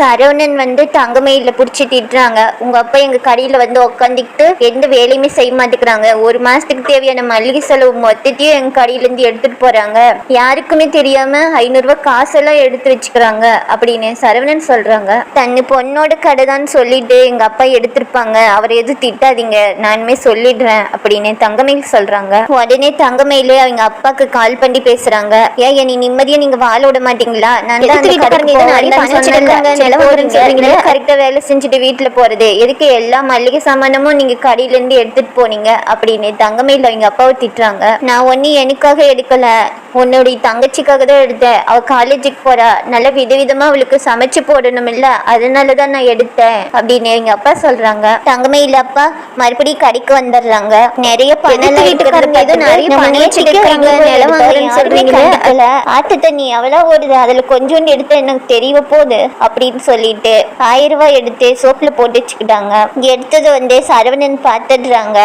சரவணன் வந்து தங்கமயில புடிச்சு திட்டுறாங்க உங்க அப்பா எங்க கடையில வந்து உட்காந்துக்கிட்டு எந்த வேலையுமே செய்ய மாட்டேங்கிறாங்க. ஒரு மாசத்துக்கு தேவையான மளிகை செலவு மொத்தத்தையும் எங்க கடையில இருந்து எடுத்துட்டு போறாங்க. யாருக்குமே தெரியாம ஐநூறு ரூபாய் காசெல்லாம் எடுத்து வச்சுக்கிறாங்க அப்படின்னு சரவணன் சொல்றாங்க. தன்னு பொண்ணோட கடை தான் சொல்லிட்டு எங்க அப்பா எடுத்திருப்பாங்க. அவரை எதுவும் திட்டாதீங்க. நானுமே சொல்லிடுறேன் அப்படின்னு தங்கமயில் சொல்றாங்க. உடனே தங்கமயிலே அவங்க அப்பாக்கு கால் பண்ணி பேசுறாங்க. ஏன் நீ நிம்மதியா நீங்க வாழ விட மாட்டீங்களா? நான் தான் கரெக்டா வேலை செஞ்சுட்டு வீட்டுல போறது. எதுக்கு எல்லா மளிகை சாமானமும் நீங்க கடையில இருந்து எடுத்துட்டு போனீங்க? அப்படின்னு தங்கமயில அவங்க அப்பாவை திட்டுறாங்க. நான் ஒண்ணு எனக்காக எடுக்கல. உன்னுடைய தங்கச்சிக்காக தான் எடுத்தேன். அவ காலேஜுக்கு போறா. நல்ல விதவிதமா அவளுக்கு சமைச்சு போடணும் இல்ல அதனாலதான் நான் எடுத்தேன் அப்படின்னு எங்க அப்பா சொல்றாங்க. தங்கமயில அப்பா. மறுபடியும் கடைக்கு வந்துடுறாங்க. நிறைய பணம் வீட்டுக்காரங்க ஏதோ நிறைய பணம் வச்சுக்கிறாங்க நிலம் வாங்குறேன்னு சொல்றீங்களே அதுல ஆட்டு தண்ணி எவ்வளோ ஓடுது? அதுல கொஞ்சோண்டு எடுத்து எனக்கு தெரிய போகுது அப்படின்னு சொல்லிட்டு ஆயிரம் ரூபாய் எடுத்து சோப்புல போட்டு வச்சுக்கிட்டாங்க. எடுத்தது வந்து சரவணன் பார்த்துடுறாங்க.